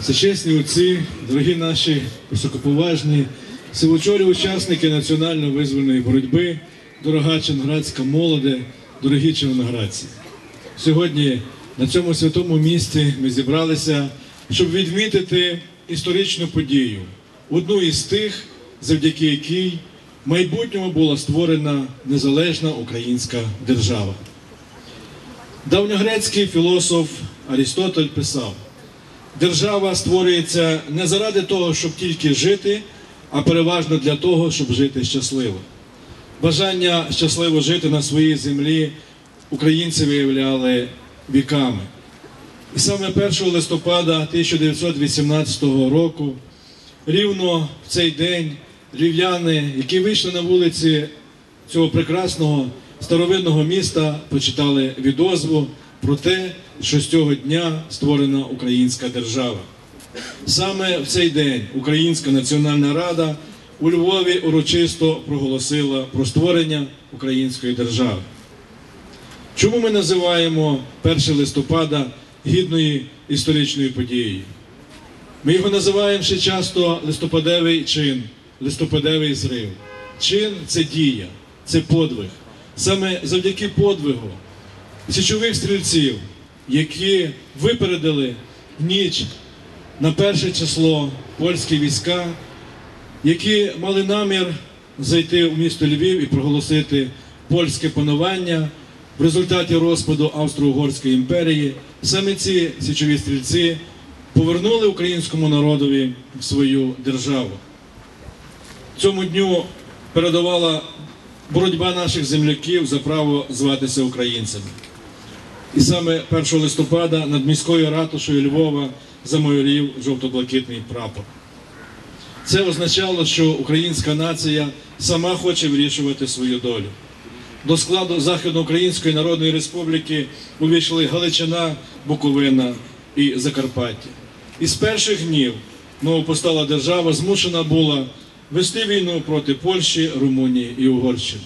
Всечесні отці, дорогі наші високоповажні, сивочолі учасники національної визвольної боротьби, дорога Чонградська молоде, дорогі червоноградці. Сьогодні на цьому святому місці ми зібралися, щоб відмітити історичну подію, одну із тих, завдяки якій в майбутньому була створена незалежна українська держава. Давньогрецький філософ Арістотель писав: держава створюється не заради того, щоб тільки жити, а переважно для того, щоб жити щасливо. Бажання щасливо жити на своїй землі українці виявляли віками. І саме 1 листопада 1918 року, рівно в цей день, львів'яни, які вийшли на вулиці цього прекрасного старовинного міста, почитали відозву про те, що з цього дня створена українська держава. Саме в цей день Українська Національна Рада у Львові урочисто проголосила про створення української держави. Чому ми називаємо 1 листопада гідною історичною подією? Ми його називаємо ще часто листопадевий чин, листопадевий зрив. Чин це дія, це подвиг. Саме завдяки подвигу січових стрільців, які випередили ніч на перше число польські війська, які мали намір зайти в місто Львів і проголосити польське панування в результаті розпаду Австро-Угорської імперії, саме ці січові стрільці повернули українському народові свою державу. Цьому дню передавала боротьба наших земляків за право зватися українцями. І саме 1 листопада над міською ратушею Львова замайорів жовто-блакитний прапор. Це означало, що українська нація сама хоче вирішувати свою долю. До складу Західноукраїнської Народної Республіки увійшли Галичина, Буковина і Закарпаття. І з перших днів новопостала держава змушена була вести війну проти Польщі, Румунії і Угорщини.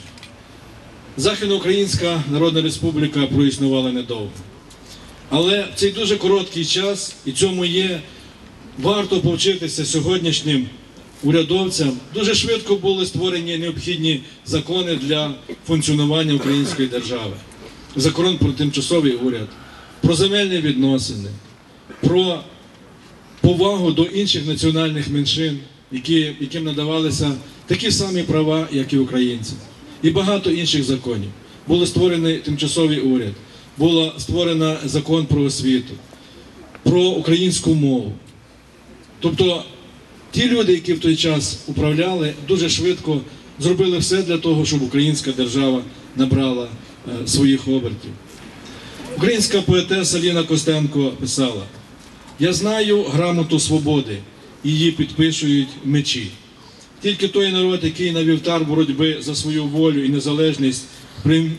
Західноукраїнська Народна Республіка проіснувала недовго. Але в цей дуже короткий час, і цьому є варто повчитися сьогоднішнім урядовцям. Дуже швидко були створені необхідні закони для функціонування української держави. Закон про тимчасовий уряд, про земельні відносини, про повагу до інших національних меншин, які, яким надавалися такі самі права, як і українцям, і багато інших законів. Були створені тимчасовий уряд, була створена закон про освіту, про українську мову. Тобто ті люди, які в той час управляли, дуже швидко зробили все для того, щоб українська держава набрала е, своїх обертів. Українська поетеса Ліна Костенко писала: Я знаю грамоту свободи, її підпишують мечі. Тільки той народ, який на вівтар боротьби за свою волю і незалежність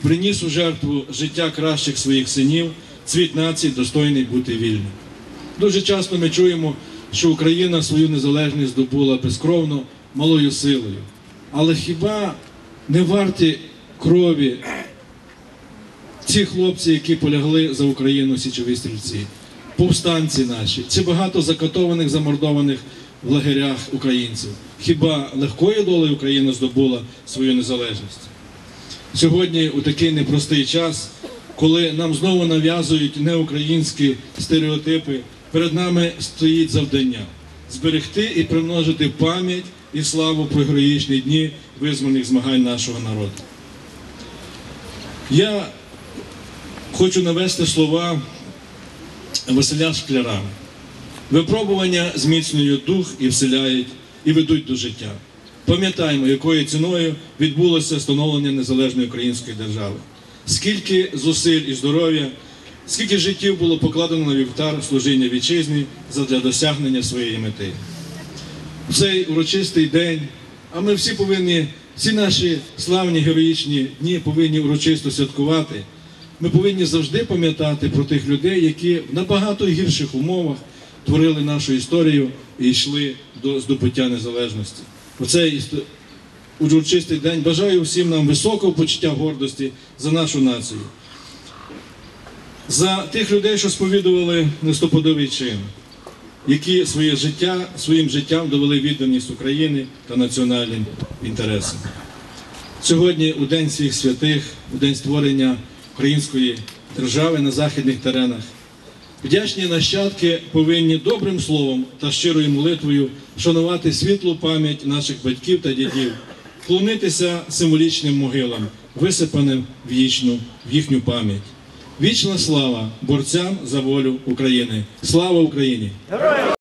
приніс у жертву життя кращих своїх синів, цвіт нації достойний бути вільним. Дуже часто ми чуємо, що Україна свою незалежність здобула безкровно, малою силою. Але хіба не варті крові ці хлопці, які полягли за Україну січові стрільці, повстанці наші, чи багато закатованих, замордованих в лагерях українців? Хіба легкою долею Україна здобула свою незалежність? Сьогодні, у такий непростий час, коли нам знову нав'язують неукраїнські стереотипи, перед нами стоїть завдання зберегти і примножити пам'ять і славу про героїчні дні визвольних змагань нашого народу. Я хочу навести слова Василя Шкляра. Випробування зміцнюють дух і вселяють, і ведуть до життя. Пам'ятаємо, якою ціною відбулося становлення незалежної української держави. Скільки зусиль і здоров'я, скільки життів було покладено на вівтар служіння вітчизні задля досягнення своєї мети. В цей урочистий день, а ми всі повинні, всі наші славні героїчні дні повинні урочисто святкувати. Ми повинні завжди пам'ятати про тих людей, які в набагато гірших умовах творили нашу історію і йшли до здобуття незалежності. У цей урочистий день бажаю всім нам високого почуття гордості за нашу націю. За тих людей, що сповідували листопадовий чин, які своє життя, своїм життям довели відданість України та національним інтересам. Сьогодні, у День всіх святих, у день створення української держави на західних теренах, вдячні нащадки повинні добрим словом та щирою молитвою шанувати світлу пам'ять наших батьків та дідів, клонитися символічним могилам, висипаним в їхню, в їхню пам'ять. Вічна слава борцям за волю України! Слава Україні!